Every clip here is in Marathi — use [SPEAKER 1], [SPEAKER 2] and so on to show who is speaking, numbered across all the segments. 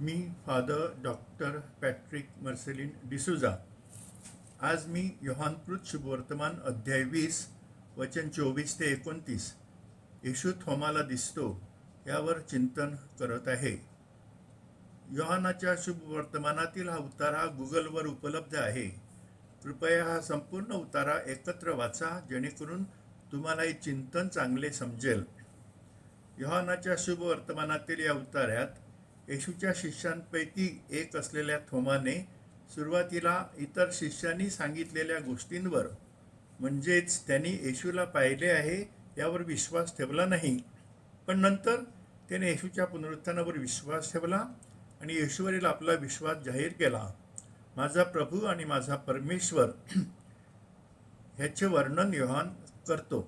[SPEAKER 1] मी फादर डॉक्टर पॅट्रिक मर्सेलिन डिसुजा आज मी योहानकृत शुभवर्तमान अध्याय वीस वचन चोवीस ते एकोणतीस येशू थोमाला दिसतो यावर चिंतन करत आहे. योहानाच्या शुभवर्तमानातील हा उतारा गुगलवर उपलब्ध आहे. कृपया हा संपूर्ण उतारा एकत्र वाचा जेणेकरून तुम्हाला हे चिंतन चांगले समजेल. योहानाच्या शुभ वर्तमानातील या उतार्यात येशूच्या शिष्यांपैकी एक असलेल्या थोमाने सुरुवातीला इतर शिष्यांनी सांगितलेल्या गोष्टींवर म्हणजेच त्यांनी येशूला पाहिले आहे यावर विश्वास ठेवला नाही. पण नंतर त्याने येशूच्या पुनरुत्थानावर विश्वास ठेवला आणि येशूवरील आपला विश्वास जाहीर केला. माझा प्रभू आणि माझा परमेश्वर ह्याचे वर्णन योहान करतो.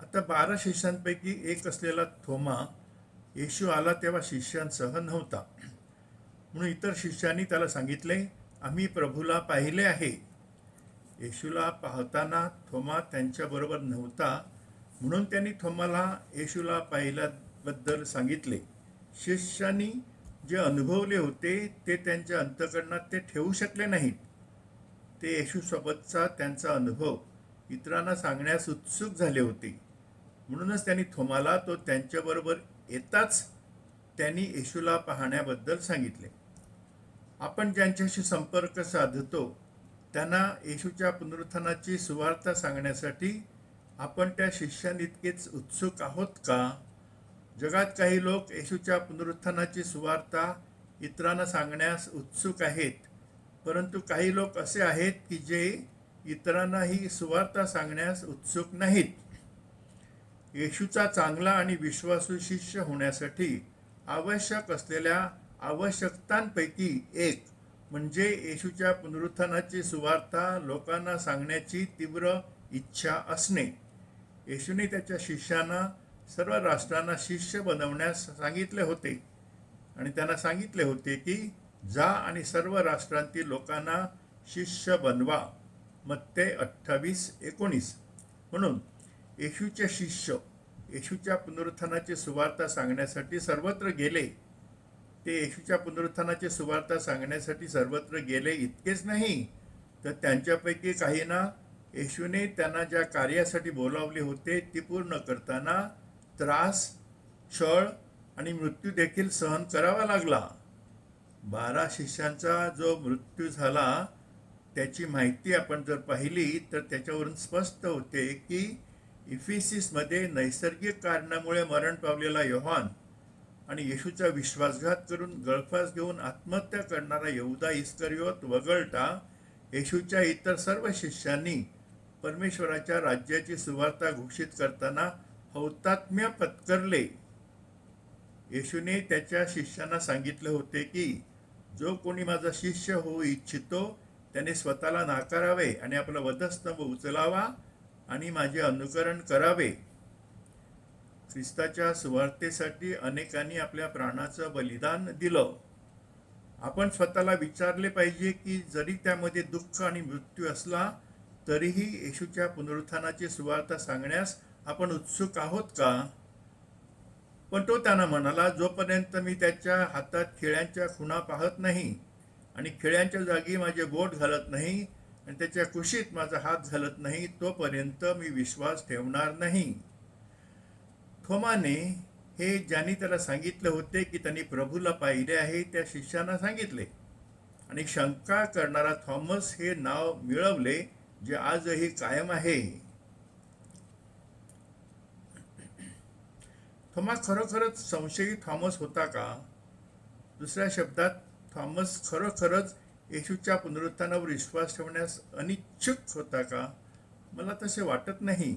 [SPEAKER 1] आता बारा शिष्यांपैकी एक असलेला थोमा येशू आला तेव्हा शिष्यांसह नव्हता. म्हणून इतर शिष्यांनी त्याला सांगितले आम्ही प्रभूला पाहिले आहे. येशूला पाहताना थोमा त्यांच्याबरोबर नव्हता म्हणून त्यांनी थोमाला येशूला पाहिल्याबद्दल सांगितले. शिष्यांनी जे अनुभवले होते ते त्यांच्या अंतकरणात ते ठेवू शकले नाहीत. ते येशूसोबतचा त्यांचा अनुभव इतरांना सांगण्यास उत्सुक झाले होते. म्हणूनच त्यांनी थोमाला तो त्यांच्याबरोबर येताच त्यांनी येशूला पाहण्याबद्दल सांगितले. आपण ज्यांच्याशी संपर्क साधतो त्यांना येशूच्या पुनरुत्थानाची सुवार्ता सांगण्यासाठी आपण त्या शिष्यांइतकेच उत्सुक आहोत का? जगात काही लोक येशूच्या पुनरुत्थानाची सुवार्ता इतरांना सांगण्यास उत्सुक आहेत परंतु काही लोक असे आहेत की जे इतरांना ही सुवार्ता सांगण्यास उत्सुक नाहीत. येशूचा चांगला आणि विश्वासू शिष्य होण्यासाठी आवश्यक असलेल्या आवश्यकतांपैकी एक म्हणजे येशूच्या पुनरुत्थानाची सुवार्ता लोकांना सांगण्याची तीव्र इच्छा असणे. येशूने त्याच्या शिष्यांना सर्व राष्ट्रांना शिष्य बनवण्यास सांगितले होते. आणि त्यांना सांगितले होते की जा आणि सर्व राष्ट्रांतील लोकांना शिष्य बनवा. मत्ते अठ्ठावीस एकोणीस. म्हणून येशूचे शिष्य येशूच्या पुनरुत्थानाची सुवार्ता सांगण्यासाठी सर्वत्र गेले. ते येशूच्या पुनरुत्थानाची सुवार्ता सांगण्यासाठी सर्वत्र गेले इतकेच नाही तर त्यांच्यापैकी काहींना येशूने त्यांना ज्या कार्यासाठी बोलावले होते ती पूर्ण करताना त्रास छळ आणि मृत्यू देखील सहन करावा लागला. बारा शिष्यांचा जो मृत्यू झाला त्याची माहिती आपण जर पाहिली तर त्याच्यावरून स्पष्ट होते की इफिसिसमध्ये नैसर्गिक कारणामुळे मरण पावलेला योहान आणि येशूचा विश्वासघात करून गळफास घेऊन आत्महत्या करणारा यहुदा इस्करियोत वगळता येशूच्या इतर सर्व शिष्यांनी परमेश्वराच्या राज्याची सुवार्ता घोषित करताना हौतात्म्य पत्करले. येशूने त्याच्या शिष्यांना सांगितले होते की जो कोणी माझा शिष्य होऊ इच्छितो त्याने स्वतःला नाकारावे आणि आपला वधस्तंभ उचलावा. आणि माझे अनुकरण करावे. ख्रिस्ताच्या सुवार्थेसाठी अनेकांनी आपल्या प्राणाचं बलिदान दिलं. आपण स्वतःला विचारले पाहिजे की जरी त्यामध्ये दुःख आणि मृत्यू असला तरीही येशूच्या पुनरुत्थानाची सुवार्ता सांगण्यास आपण उत्सुक आहोत का? पण तो त्यांना म्हणाला जोपर्यंत मी त्याच्या हातात खेळ्यांच्या खुणा पाहत नाही आणि खेळ्यांच्या जागी माझे बोट घालत नाही आणि त्याच्या कुशीत माझा हात घालत नाही तोपर्यंत मी विश्वास ठेवणार नाही. थोमाने हे ज्यांनी त्याला सांगितले होते की त्यांनी प्रभूला पाहिले आहे त्या शिष्यांना सांगितले. आणि शंका करणारा थॉमस हे नाव मिळवले जे आजही कायम आहे. थॉमस खरोखरच संशयी थॉमस होता का? दुसऱ्या शब्दात थॉमस खरोखरच येशूच्या पुनरुत्थानावर विश्वास ठेवण्यास अनिच्छुक होता का? मला तसे वाटत नाही.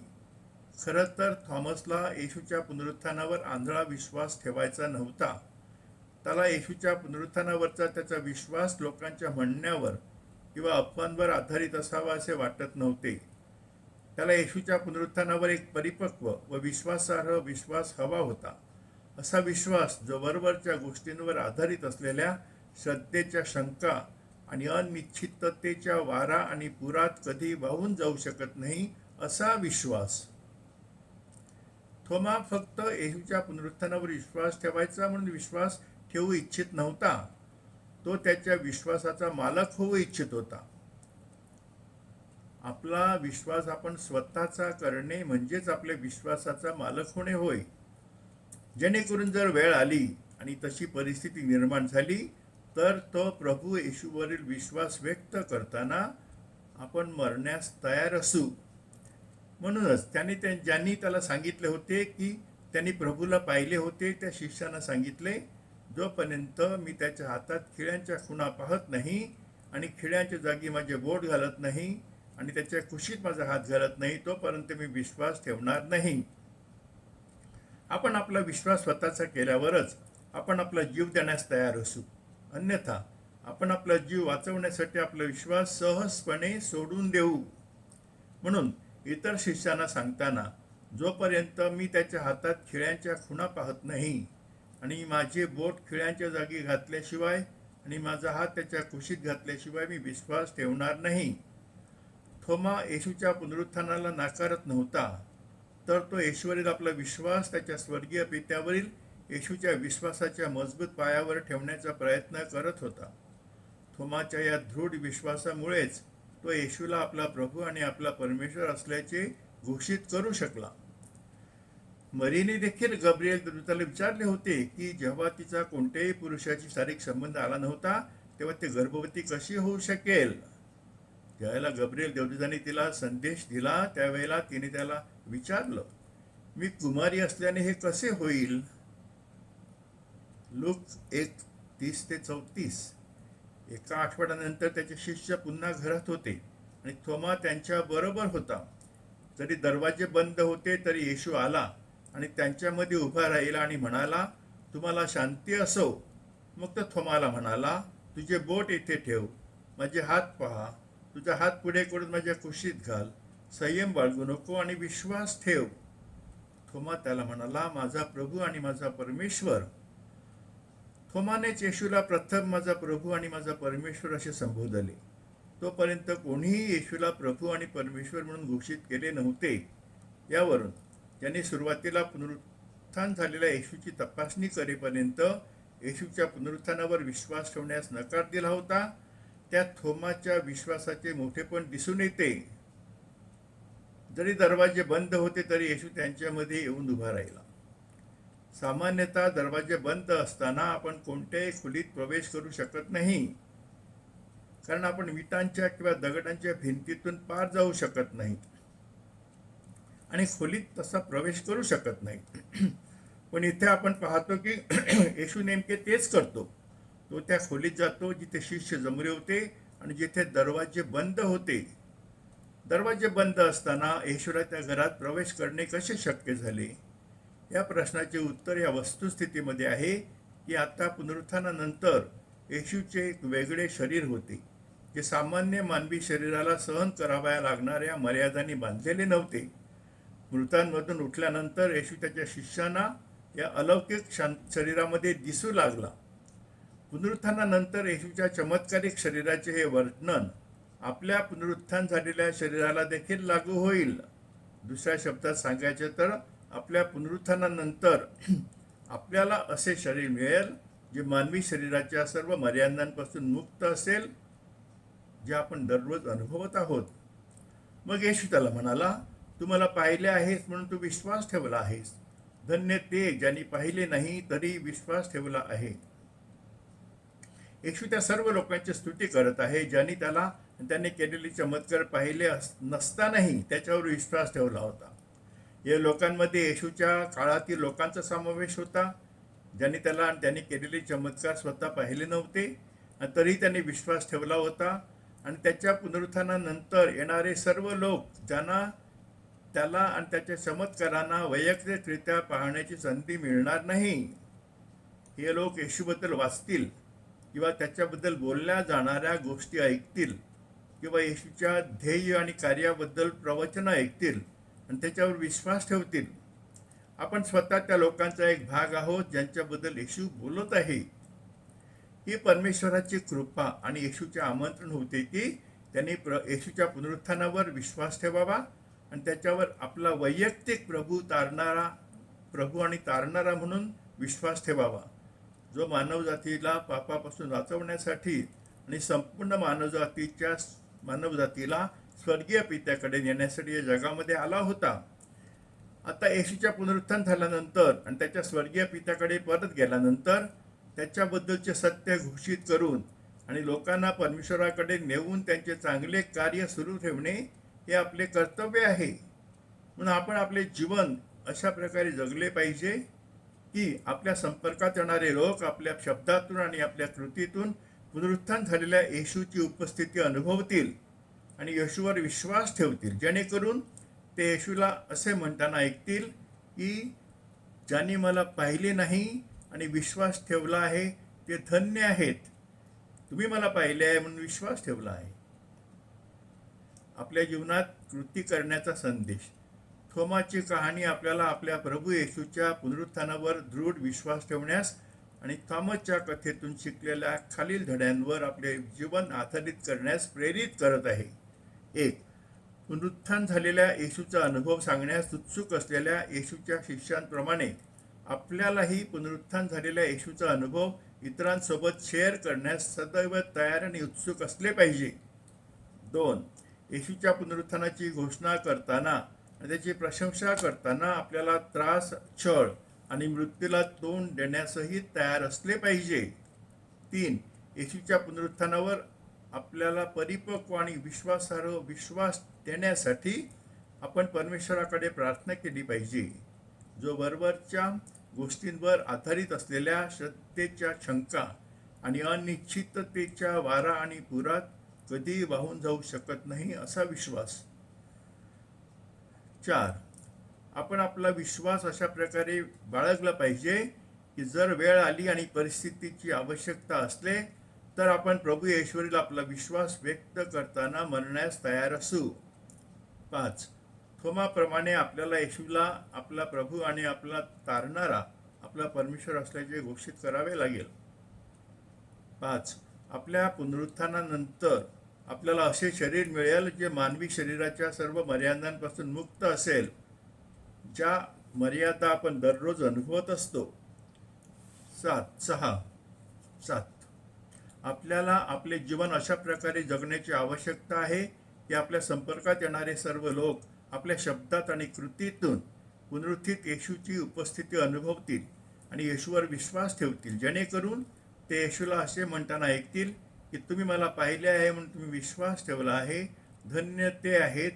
[SPEAKER 1] खरं तर थॉमसला येशूच्या पुनरुत्थानावर आंधळा विश्वास ठेवायचा नव्हता. त्याला येशूच्या पुनरुत्थानावरचा त्याचा विश्वास लोकांच्या म्हणण्यावर किंवा अफवांवर आधारित असावा असे वाटत नव्हते. त्याला येशूच्या पुनरुत्थानावर एक परिपक्व व विश्वासार्ह विश्वास हवा होता. असा विश्वास जो वरवरच्या गोष्टींवर आधारित असलेल्या श्रद्धेच्या शंका आणि अनिश्चिततेच्या वारा आणि पुरात कधी वाहून जाऊ शकत नाही असा विश्वास. थोमा फक्त येशूच्या पुनरुत्थानावर विश्वास ठेवायचा म्हणून विश्वास ठेवू इच्छित नव्हता. तो त्याच्या विश्वासाचा मालक होऊ इच्छित होता. आपला विश्वास आपण स्वतःचा करणे म्हणजेच आपल्या विश्वासाचा मालक होणे होय. जेणेकरून जर वेळ आली आणि तशी परिस्थिती निर्माण झाली तर तो प्रभू येशूवरील विश्वास व्यक्त करताना आपण मरण्यास तयार असू. म्हणूनच त्याने त्या ज्यांनी त्याला सांगितले होते की त्यांनी प्रभूला पाहिले होते त्या शिष्यानं सांगितले जोपर्यंत मी त्याच्या हातात खिळ्यांच्या खुणा पाहत नाही आणि खिळ्यांच्या जागी माझे बोट घालत नाही आणि त्याच्या खुशीत माझा हात घालत नाही तोपर्यंत मी विश्वास ठेवणार नाही. आपण आपला विश्वास स्वतःचा केल्यावरच आपण आपला जीव देण्यास तयार असू. अन्यथा आपण आपला जीव वाचवण्यासाठी आपला विश्वास सहजपणे सोडून देऊ. म्हणून इतर शिष्यांना सांगताना जोपर्यंत मी त्याच्या हातात खिळ्यांच्या खुणा पाहत नाही आणि माझे बोट खिळ्यांच्या जागी घातल्याशिवाय आणि माझा हात त्याच्या कुशीत घातल्याशिवाय मी विश्वास ठेवणार नाही. थोमा येशूच्या पुनरुत्थानाला नाकारत नव्हता तर तो येशूवरील आपला विश्वास त्याच्या स्वर्गीय पित्यावरील येशूच्या विश्वासाच्या मजबूत पायावर ठेवण्याचा प्रयत्न करत होता. थोमाच्या या दृढ विश्वासामुळेच तो येशूला आपला प्रभू आणि आपला परमेश्वर असल्याचे घोषित करू शकला. मरीने देखील गब्रियल दूताला विचारले होते की जेव्हा तिचा कोणत्याही पुरुषाची शारीरिक संबंध आला नव्हता तेव्हा ते गर्भवती कशी होऊ शकेल? ज्यावेळेला गब्रियल देवदूताने तिला संदेश दिला त्यावेळेला तिने त्याला विचारलं मी कुमारी असल्याने हे कसे होईल? लूक एक तीस ते चौतीस. एका आठवड्यानंतर त्याचे शिष्य पुन्हा घरात होते आणि थोमा त्यांच्या बरोबर होता. जरी दरवाजे बंद होते तरी येशू आला आणि त्यांच्यामध्ये उभा राहिला आणि म्हणाला तुम्हाला शांती असो. मग तो थोमाला म्हणाला तुझे बोट येथे ठेव. माझे हात पहा. तुझा हात पुढे करून माझ्या कुशीत घाल. संयम बाळगू नको आणि विश्वास ठेव. थोमा त्याला म्हणाला माझा प्रभू आणि माझा परमेश्वर थोमानेच येशूला प्रथम माझा प्रभू आणि माझा परमेश्वर असे संबोधले. तोपर्यंत कोणीही येशूला प्रभू आणि परमेश्वर म्हणून घोषित केले नव्हते. यावरून त्यांनी सुरुवातीला पुनरुत्थान झालेल्या येशूची तपासणी करेपर्यंत येशूच्या पुनरुत्थानावर विश्वास ठेवण्यास नकार दिला होता. त्या थोमाच्या विश्वासाचे मोठेपण दिसून येते. जरी दरवाजे बंद होते तरी येशू त्यांच्यामध्ये येऊन उभा राहिला. सामान्यतः दरवाजे बंद असताना आपण कोणत्याही खोलीत प्रवेश करू शकत नाही. कारण आपण विटांच्या किंवा दगडांच्या भिंतीतून पार जाऊ शकत नाही आणि खोलीत तसा प्रवेश करू शकत नाही पण इथे आपण पाहतो की येशू नेमके तेच करतो. तो त्या खोलीत जातो जिथे शिष्य जमले होते आणि जिथे दरवाजे बंद होते. दरवाजे बंद असताना येशूला त्या घरात प्रवेश करणे कसे शक्य झाले? या प्रश्नाचे उत्तर या वस्तुस्थितीमध्ये आहे की आता पुनरुत्थानानंतर येशूचे एक वेगळे शरीर होते जे सामान्य मानवी शरीराला सहन कराव्या लागणाऱ्या मर्यादांनी बांधलेले नव्हते. मृतांमधून उठल्यानंतर येशू त्याच्या शिष्यांना या अलौकिक शांत शरीरामध्ये दिसू लागला. पुनरुत्थानानंतर येशूच्या चमत्कारिक शरीराचे हे वर्णन आपल्या पुनरुत्थान झालेल्या शरीराला देखील लागू होईल. दुसऱ्या शब्दात सांगायचे तर आपल्या पुनरुत्थानानंतर आपल्याला असे शरीर मिळेल जे मानवी शरीराच्या सर्व मर्यादांपासून मुक्त असेल जे आपण दररोज अनुभवत आहोत. मग येशू त्याला म्हणाला तू मला पाहिले आहेस म्हणून तू विश्वास ठेवला आहेस. धन्य ते ज्यांनी पाहिले नाही तरी विश्वास ठेवला आहे. येशू त्या सर्व लोकांची स्तुती करत आहे ज्यांनी त्याला त्यांनी केलेले चमत्कार पाहिले अस- नसतानाही त्याच्यावर विश्वास ठेवला होता. या लोकांमध्ये येशूच्या काळातील लोकांचा समावेश होता. ज्यांनी त्याला आणि त्यांनी केलेले चमत्कार स्वतः पाहिले नव्हते. तरी त्यांनी विश्वास ठेवला होता. आणि त्याच्या पुनरुत्थानानंतर येणारे सर्व लोक ज्यांना त्याला आणि त्याच्या चमत्कारांना वैयक्तिकरित्या पाहण्याची संधी मिळणार नाही हे लोक येशूबद्दल वाचतील किंवा त्याच्याबद्दल बोलल्या जाणाऱ्या गोष्टी ऐकतील किंवा येशूच्या ध्येय आणि कार्याबद्दल प्रवचनं ऐकतील. आणि त्याच्यावर विश्वास ठेवतील. आपण स्वतः त्या लोकांचा एक भाग आहोत ज्यांच्याबद्दल येशू बोलत आहे. ही परमेश्वराची कृपा आणि येशूचे आमंत्रण होते की त्यांनी प्र येशूच्या पुनरुत्थानावर विश्वास ठेवावा आणि त्याच्यावर आपला वैयक्तिक प्रभू तारणारा प्रभू आणि तारणारा म्हणून विश्वास ठेवावा. जो मानवजातीला पापापासून वाचवण्यासाठी आणि संपूर्ण मानवजातीच्या मानवजातीला स्वर्गीय पित्याकडे नेण्यासाठी या जगामध्ये आला होता. आता येशूच्या पुनरुत्थान झाल्यानंतर आणि त्याच्या स्वर्गीय पित्याकडे परत गेल्यानंतर त्याच्याबद्दलचे सत्य घोषित करून आणि लोकांना परमेश्वराकडे नेऊन त्यांचे चांगले कार्य सुरू ठेवणे हे आपले कर्तव्य आहे. म्हणून आपण आपले जीवन अशा प्रकारे जगले पाहिजे की आपल्या संपर्कात येणारे लोक आपल्या शब्दातून आणि आपल्या कृतीतून पुनरुत्थान झालेल्या येशूची उपस्थिती अनुभवतील. आणि येशूवर विश्वास ठेवतील. जेणेकरून ते येशूला असे म्हणताना ऐकतील की ज्यांनी मला पाहिले नाही आणि विश्वास ठेवला आहे ते धन्य आहेत. तुम्ही मला पाहिले आहे म्हणून विश्वास ठेवला आहे. आपल्या जीवनात कृती करण्याचा संदेश. थोमाची कहाणी आपल्याला आपल्या प्रभू येशूच्या पुनरुत्थानावर दृढ विश्वास ठेवण्यास आणि थॉमसच्या कथेतून शिकलेल्या खालील धड्यांवर आपले जीवन आधारित करण्यास प्रेरित करत आहे. एक. पुनरुत्थान झालेल्या येशूचा अनुभव सांगण्यास उत्सुक असलेल्या येशूच्या शिष्यांप्रमाणे आपल्यालाही पुनरुत्थान झालेल्या येशूचा अनुभव इतरांसोबत शेअर करण्यास सदैव तयार आणि उत्सुक असले पाहिजे. दोन. येशूच्या पुनरुत्थानाची घोषणा करताना आणि त्याची प्रशंसा करताना आपल्याला त्रास छळ आणि मृत्यूला तोंड देण्यासही तयार असले पाहिजे. तीन. येशूच्या पुनरुत्थानावर आपल्याला परिपक्व आणि विश्वासार्ह विश्वास देण्यासाठी आपण परमेश्वराकडे प्रार्थना केली पाहिजे जो वरवरच्या गोष्टींवर आधारित असलेल्या श्रद्धेच्या शंका आणि अनिश्चिततेच्या वारा आणि पुरात कधीही वाहून जाऊ शकत नाही असा विश्वास. चार आपण आपला विश्वास अशा प्रकारे बाळगला पाहिजे की जर वेळ आली आणि परिस्थितीची आवश्यकता असले तर आपण प्रभू येश्वरीला आपला विश्वास व्यक्त करताना म्हणण्यास तयार असू. पाच. थोमाप्रमाणे आपल्याला येशूला आपला प्रभू आणि आपला तारणारा आपला परमेश्वर असल्याचे घोषित करावे लागेल. पाच. आपल्या पुनरुत्थानानंतर आपल्याला असे शरीर मिळेल जे मानवी शरीराच्या सर्व मर्यादांपासून मुक्त असेल ज्या मर्यादा आपण दररोज अनुभवत असतो. सात. सहा. सात. आपल्याला आपले जीवन अशा प्रकारे जगण्याची आवश्यकता आहे की आपल्या संपर्कात येणारे सर्व लोक आपल्या शब्दात आणि कृतीतून पुनरुत्थित येशूची उपस्थिती अनुभवतील आणि येशूवर विश्वास ठेवतील. जेणेकरून ते येशूला असे म्हणताना ऐकतील की तुम्ही मला पाहिले आहे म्हणून तुम्ही विश्वास ठेवला आहे. धन्य ते आहेत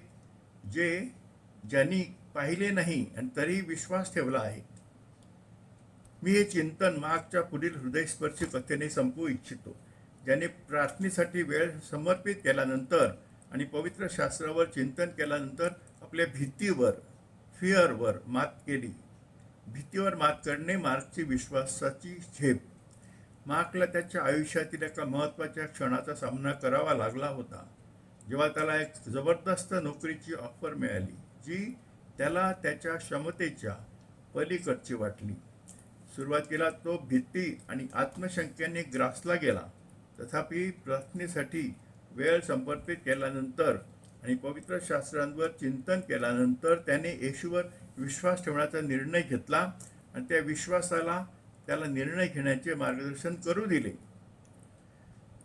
[SPEAKER 1] जे ज्यांनी पाहिले नाही आणि तरी विश्वास ठेवला आहे. मी हे चिंतन मागच्या पुढील हृदयस्पर्शी कथेने संपवू इच्छितो. ज्याने प्रार्थनेसाठी वेळ समर्पित केल्यानंतर आणि पवित्र शास्त्रावर चिंतन केल्यानंतर आपल्या भीतीवर फिअरवर मात केली. भीतीवर मात करणे मार्कची विश्वासाची झेप. मार्कला त्याच्या आयुष्यातील एका महत्त्वाच्या क्षणाचा सामना करावा लागला होता. जेव्हा त्याला एक जबरदस्त नोकरीची ऑफर मिळाली जी त्याला त्याच्या क्षमतेच्या पलीकडची वाटली. सुरुवातीला तो भीती आणि आत्मशंकेने ग्रासला गेला. तथापि प्रार्थनेसाठी वेळ समर्पित केल्यानंतर आणि पवित्र शास्त्रांवर चिंतन केल्यानंतर त्याने येशूवर विश्वास ठेवण्याचा निर्णय घेतला आणि त्या विश्वासाला त्याला निर्णय घेण्याचे मार्गदर्शन करू दिले.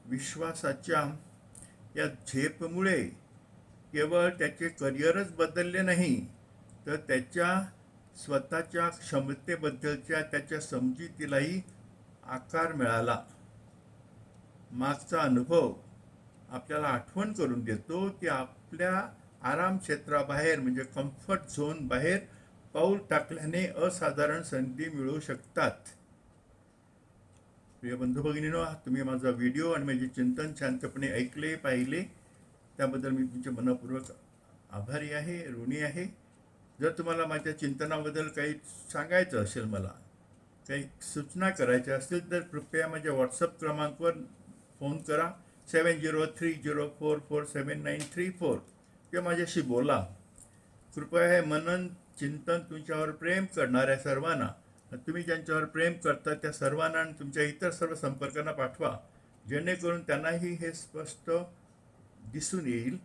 [SPEAKER 1] विश्वासाच्या या झेपमुळे केवळ त्याचे करिअरच बदलले नाही तर त्याच्या स्वतःच्या क्षमतेबद्दलच्या त्याच्या समजुतीलाही आकार मिळाला. मागचा अनुभव आपल्याला आठवण करून देतो की आपल्या आराम क्षेत्राबाहेर म्हणजे कम्फर्ट झोन बाहेर पाऊल टाकल्याने असाधारण संधी मिळू शकतात. प्रिय बंधू भगिनीनो तुम्ही माझा व्हिडिओ आणि माझे चिंतन शांतपणे ऐकले पाहिले. त्याबद्दल मी तुमचे मनपूर्वक आभारी आहे ऋणी आहे. जर तुम्हाला माझ्या चिंतनाबद्दल काही सांगायचं असेल मला काही सूचना करायच्या असतील तर कृपया माझ्या व्हॉट्सअप क्रमांकवर फोन करा. Seven zero three zero four four seven nine three four. किंवा माझ्याशी बोला. कृपया हे मनन चिंतन तुमच्यावर प्रेम करणाऱ्या सर्वांना तुम्ही ज्यांच्यावर प्रेम करता त्या सर्वांना आणि तुमच्या इतर सर्व संपर्कांना पाठवा. जेणेकरून त्यांनाही हे स्पष्ट दिसून येईल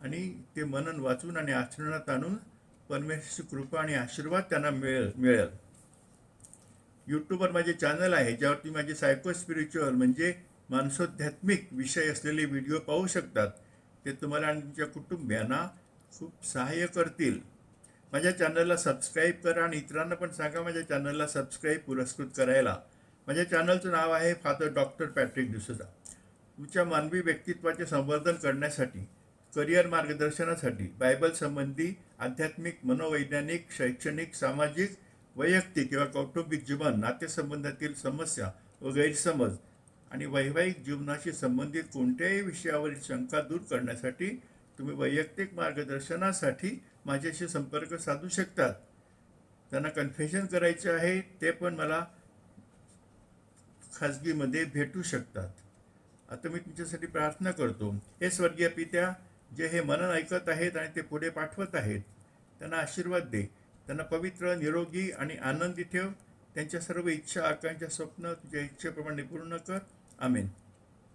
[SPEAKER 1] आणि ते मनन वाचून आणि आचरणात आणून परमेश्वरची कृपा आणि आशीर्वाद त्यांना मिळेल मिळेल. यूट्यूबवर माझे चॅनल आहे ज्यावरती माझे सायको स्पिरिच्युअल म्हणजे मानसोध्यात्मिक विषय असलेले व्हिडिओ पाहू शकतात. ते तुम्हाला आणि तुमच्या कुटुंबियांना खूप सहाय्य करतील. माझ्या चॅनलला सबस्क्राईब करा आणि इतरांना पण सांगा माझ्या चॅनलला सबस्क्राईब पुरस्कृत करायला. माझ्या चॅनलचं नाव आहे फादर डॉक्टर पॅट्रिक डिसोजा तुमच्या मानवी व्यक्तित्वाचे संवर्धन करण्यासाठी करिअर मार्गदर्शनासाठी बायबल संबंधी आध्यात्मिक मनोवैज्ञानिक शैक्षणिक सामाजिक वैयक्तिक किंवा कौटुंबिक जीवन नातेसंबंधातील समस्या व गैरसमज आणि वैवाहिक जीवनाशी संबंधित कोणत्याही विषयावरील शंका दूर करण्यासाठी तुम्ही वैयक्तिक मार्गदर्शनासाठी माझ्याशी संपर्क साधू शकतात. त्यांना कन्फेशन करायचे आहे ते पण मला खाजगीमध्ये भेटू शकतात. आता मी तुमच्यासाठी प्रार्थना करतो. हे स्वर्गीय पित्या जे हे मनन ऐकत आहेत आणि ते पुढे पाठवत आहेत त्यांना आशीर्वाद दे. त्यांना पवित्र निरोगी आणि आनंदी ठेव. त्यांच्या सर्व इच्छा आकांक्षा स्वप्न तुझ्या इच्छेप्रमाणे पूर्ण कर. Amén.